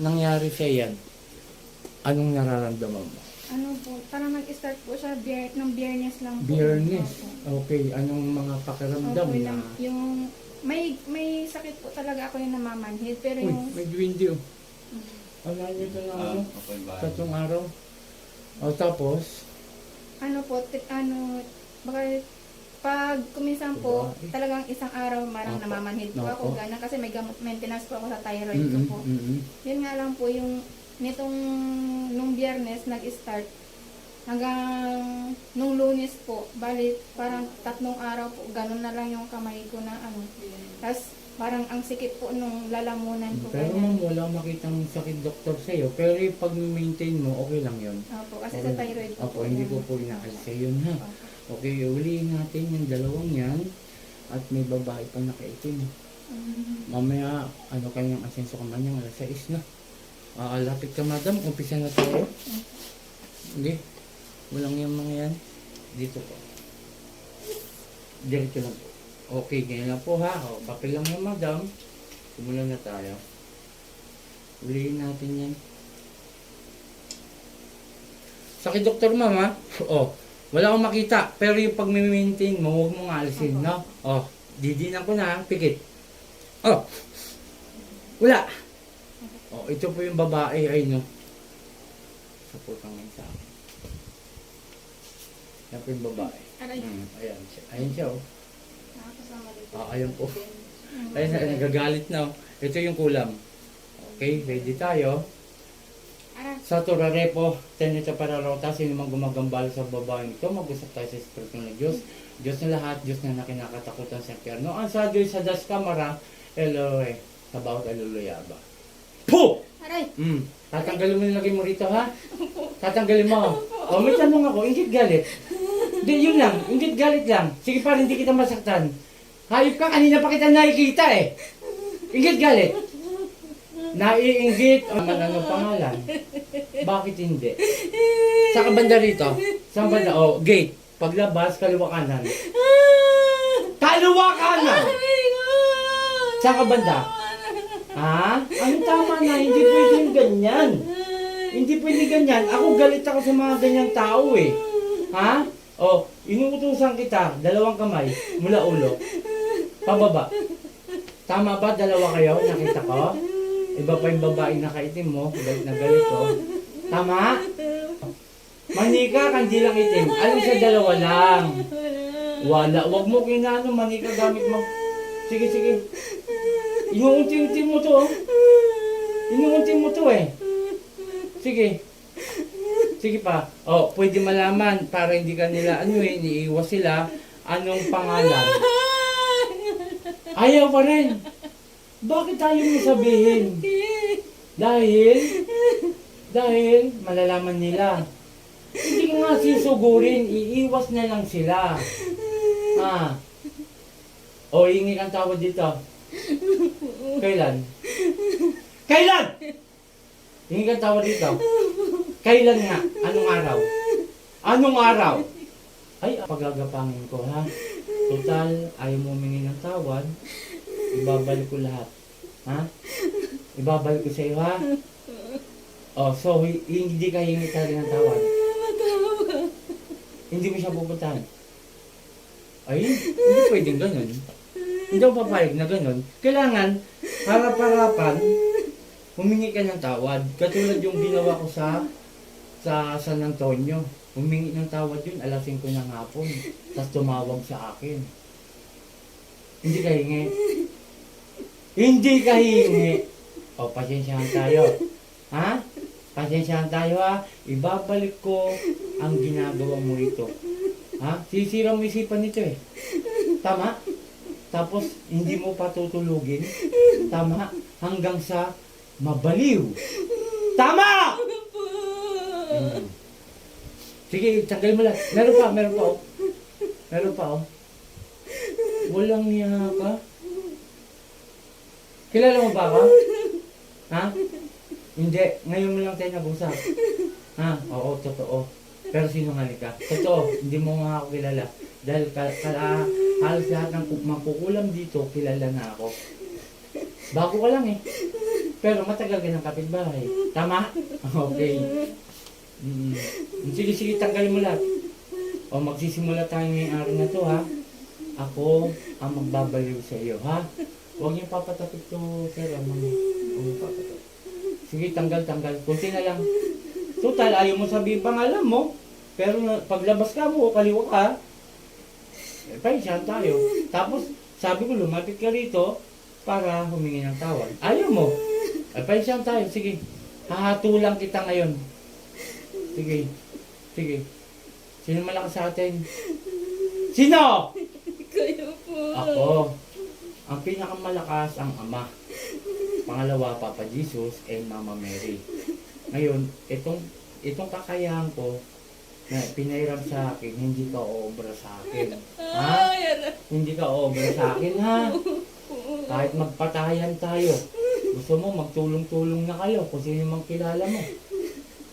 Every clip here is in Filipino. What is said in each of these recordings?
nangyari sa yan, anong nararamdaman mo? Ano po, parang nag-start po siya bier, ng biyernes lang po. Biyernes. Okay, anong mga pakiramdam Opo, na... yung, yung may may sakit po talaga ako yung namamanhid pero Uy, yung may windy oh. Ano nyo ito na ano? ako yung bahay. Tatlong araw. O tapos, ano po, ti- ano, baka pag kuminsan po, Diba? talagang isang araw marang Opo. namamanhid po ako, Opo. gano'n, kasi may gamot maintenance po ako sa thyroid ko mm po. mm Yun nga lang po, yung nitong nung biyernes nag-start hanggang nung lunes po, bali parang tatlong araw po, ganun na lang yung kamay ko na ano. Tapos parang ang sikip po nung lalamunan ko. Pero ganyan. ma'am, wala makitang sakit doktor sa'yo. Pero yung pag-maintain mo, okay lang yun. Opo, kasi sa thyroid ko Opo, hindi yun. ko po inaalis sa yun ha. Opo. Okay, ulihin natin yung dalawang yan. At may babae pa nakaitim. Mm. Mamaya, ano kanyang asenso ka man yung alas 6 na. Ah, lapit ka madam, umpisa na tayo. Hindi. Walang yung mga yan. Dito po. Diretso lang po. Okay, ganyan lang po ha. O, papel lang yung madam. Simulan na tayo. Ulihin natin yan. Sakit doktor ma'am ha. O, wala akong makita. Pero yung pag maintain mo, huwag mong alisin, no? O, didinan ko na, pikit. Oh, wala. Oh, ito po yung babae ay no. Supportan ngayon sa akin. Yan po yung babae. Aray, Hmm, ayan siya. Ayan siya oh. nakakasama dito. Ah, ayan po. Mm. Ayan, ayan, nagagalit na oh. Ito yung kulam. Okay, ready tayo. Sa turare po, teneta para rota, sino mang gumagambala sa babaeng ito, mag-usap tayo sa Espiritu ng Diyos. Diyos na lahat, Diyos na nakinakatakutan sa impyerno. Ang sa Diyos sa das kamara, Eloe, sa bawat aluluyaba. Po! aray, Hmm. Tatanggalin mo yung lagay mo rito, ha? Tatanggalin mo. O, may tanong ako, ingit galit. Hindi, yun lang. Ingit galit lang. Sige pa, hindi kita masaktan. Hayop ka, kanina pa kita nakikita eh. Ingit galit. Naiinggit. Man, ano pangalan? Bakit hindi? Sa banda rito? Sa banda? O, gate. Paglabas, kaliwa kanan. Kaliwa kanan! Sa banda? Ha? Ano tama na? Hindi pwedeng ganyan. Hindi pwede ganyan. Ako galit ako sa mga ganyang tao eh. Ha? O, inuutusan kita, dalawang kamay, mula ulo. Pababa. Tama ba? Dalawa kayo? Nakita ko? Iba pa yung babae nakaitim mo, galit na galit ko. Tama? Manika, kandilang itim. Alin sa dalawa lang? Wala. Huwag mo kinano, manika gamit mo. Sige, sige. Inuunti-unti mo to. oh. Inuunti mo to eh. Sige. Sige pa. Oh, pwede malaman para hindi ka nila ano eh, iniiwas sila. Anong pangalan? Ayaw pa rin. Bakit tayo mo sabihin? Dahil, dahil malalaman nila. Hindi ko nga sisugurin, iiwas na lang sila. Ha? O, hingi kang tawad dito. Kailan? Kailan? Hingi kang tawad dito. Kailan nga? Anong araw? Anong araw? Ay, pagagapangin ko ha. Total, ayaw mo humingi ng tawad. Ibabalik ko lahat. Ha? Ibabalik ko sa iyo ha. Oh, so hi- hindi ka hingi talaga ng tawad. Hindi mo siya pupuntahan. Ay, hindi pwedeng ganun. Hindi ako papayag na ganun. Kailangan, harap-harapan, humingi ka ng tawad. Katulad yung ginawa ko sa sa San Antonio. Humingi ng tawad yun, alas 5 ng hapon. Tapos tumawag sa akin. Hindi ka hingi. Hindi ka hingi. O, pasensyahan tayo. Ha? Pasensyahan tayo ha. Ibabalik ko ang ginagawa mo ito. Ha? Sisira mo isipan nito eh. Tama? Tapos, hindi mo patutulugin. Tama? Hanggang sa mabaliw. Tama! Hmm. Sige, tanggal mo lang. Meron pa, meron pa. Oh. Meron pa, oh. Walang niya ka. Kilala mo ba ako? Ha? Hindi. Ngayon mo lang tayo nag-usap. Ha? Oo, totoo. Pero sinungaling ka. Totoo, hindi mo nga ako kilala. Dahil ka, kala, halos lahat ng ku- mangkukulam dito, kilala na ako. Bago ka lang eh. Pero matagal ka ng kapitbahay. Tama? Okay. Mm. Sige, sige, tanggalin mo lahat. O magsisimula tayo ngayong araw na to, ha? Ako ang magbabaliw sa iyo, ha? Huwag niyo papatapit to, sir. Huwag niyo papatapit. Sige, tanggal, tanggal. Kunti na lang. Total, ayaw mo sabihin pangalan mo. Pero paglabas ka mo, kaliwa ka, eh, paisyan tayo. Tapos, sabi ko, lumapit ka rito para humingi ng tawad. Ayaw mo. Eh, paisyan tayo. Sige. Hahatulang kita ngayon. Sige. Sige. Sino malakas sa atin? Sino? Kayo po. Ako. Ang pinakamalakas ang Ama. Pangalawa, Papa Jesus and Mama Mary. Ngayon, itong itong kakayahan ko na pinairam sa akin, hindi ka oobra sa akin. Ha? Anak Hindi ka oobra sa akin, ha? Kahit magpatayan tayo. Gusto mo, magtulong-tulong na kayo kung sino mang kilala mo.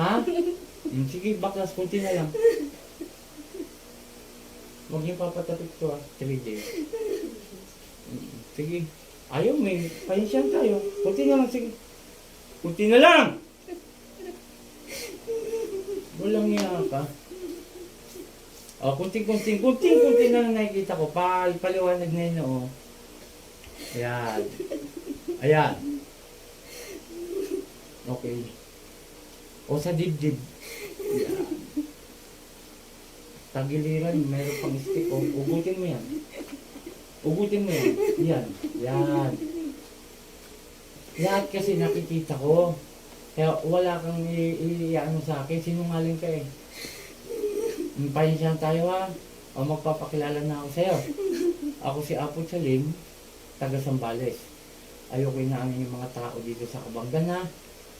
Ha? Hmm, Sige, baklas, kunti na lang. Huwag niyo papatapit to ah. 3 days. Sige. Ayaw, may pahinsyan tayo. Kunti na lang, sige. Kunti na lang! Walang niya ka. O, kunting-kunting, kunting-kunting na lang nakikita ko. Pa, paliwanag na yun, oh. Ayan. Ayan. Okay. O sa dibdib. Ayan. Tagiliran, meron pang stick. O, ugutin mo yan. Ugutin mo yan. Yan. Yan. Lahat kasi nakikita ko. Kaya wala kang i- i- ano sa akin. Sinungaling ka eh. Pahinsyan tayo ha. O magpapakilala na ako sa'yo. Ako si Apo Salim, taga Sambales. Ayoko inaamin yung mga tao dito sa Kabanggan ha.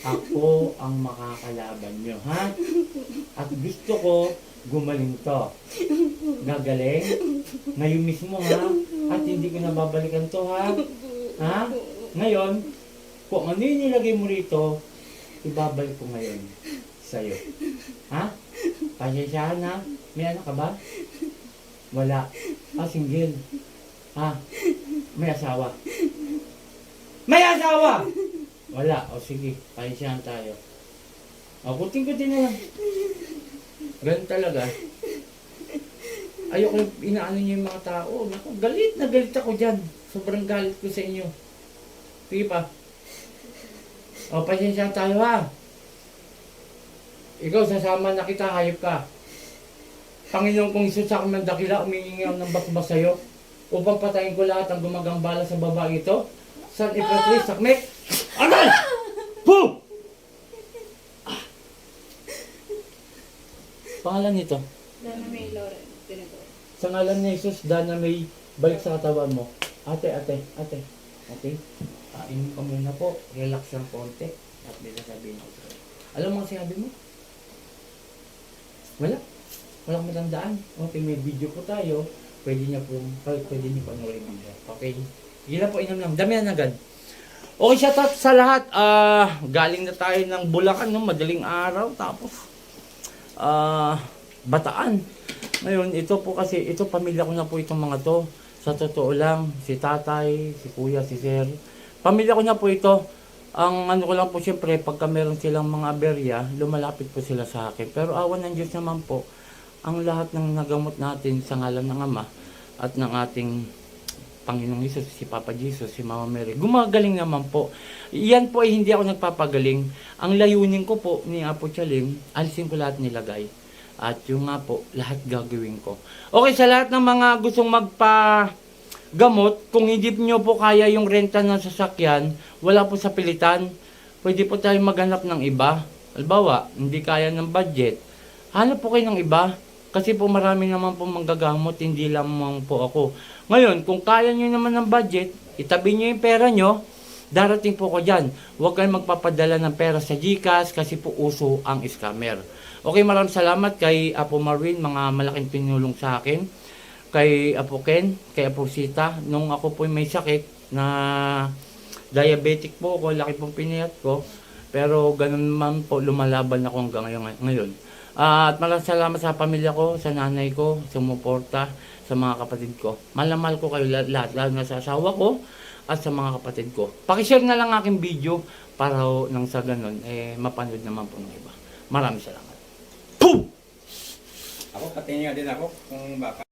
Ako ang makakalaban nyo, ha? At gusto ko gumaling to. Gagaling? Ngayon mismo, ha? At hindi ko nababalikan to, ha? Ha? Ngayon, kung ano yung nilagay mo rito, ibabalik ko ngayon sa'yo. Ha? Pasensyahan na. May anak ka ba? Wala. Ah, single. Ha? May asawa. May asawa! Wala. O sige, pasensyahan tayo. O, kuting-kuting na lang. Ganun talaga. Ayoko yung inaano niyo yung mga tao. Naku, galit na galit ako dyan. Sobrang galit ko sa inyo. Sige pa. O, pasensyahan tayo ha. Ikaw, sasama na kita, hayop ka. Panginoon kong Isus sa aking mandakila, umihingi ako ng basbas sa'yo upang patayin ko lahat ang gumagambala sa babae ito. San Ipatris, sakmek! Aray! Puh! Ah. Pangalan nito. Dana May Lauren. Tinito. Sa ngalan ni Jesus, Dana may balik sa katawan mo. Ate, ate, ate. Okay? Kain ka muna po. Relax lang konti. At may sasabihin ko sa'yo. Alam mo ang sinabi mo? Wala. Walang matandaan. Okay, may video po tayo. Pwede niya po, pwede niyo panoorin video. Okay? Sige po, inom lang. Dami na agad. Okay, shout out sa lahat. Ah, galing na tayo ng Bulacan, no? Madaling araw. Tapos, ah, Bataan. Ngayon, ito po kasi, ito pamilya ko na po itong mga to. Sa totoo lang, si tatay, si kuya, si sir. Pamilya ko na po ito. Ang ano ko lang po siyempre, pagka meron silang mga aberya, lumalapit po sila sa akin. Pero awan ng Diyos naman po, ang lahat ng nagamot natin sa ngalan ng Ama at ng ating Panginoong Isus, si Papa Jesus, si Mama Mary, gumagaling naman po. Iyan po ay hindi ako nagpapagaling. Ang layunin ko po ni Apo Chaling, alisin ko lahat nilagay. At yung nga po, lahat gagawin ko. Okay, sa lahat ng mga gustong magpa gamot, kung hindi nyo po kaya yung renta ng sasakyan, wala po sa pilitan, pwede po tayo maghanap ng iba. Albawa, hindi kaya ng budget. Hanap po kayo ng iba. Kasi po marami naman po manggagamot, hindi lamang po ako. Ngayon, kung kaya nyo naman ng budget, itabi nyo yung pera nyo, darating po ko dyan. Huwag kayong magpapadala ng pera sa GCash kasi po uso ang scammer. Okay, maraming salamat kay Apo Marvin, mga malaking pinulong sa akin. Kay Apo Ken, kay Apo Sita, nung ako po may sakit na diabetic po ako, laki pong pinayat ko. Pero ganun man po, lumalaban ako hanggang ngayon. Ah, at maraming salamat sa pamilya ko, sa nanay ko, sumuporta, sa mga kapatid ko. Malamal ko kayo lahat lalo na sa asawa ko, at sa mga kapatid ko. Pakishare na lang aking video para ho, nang sa ganun, eh, mapanood naman po ng iba. Maraming salamat. Boom! Ako, patingin nga din ako kung baka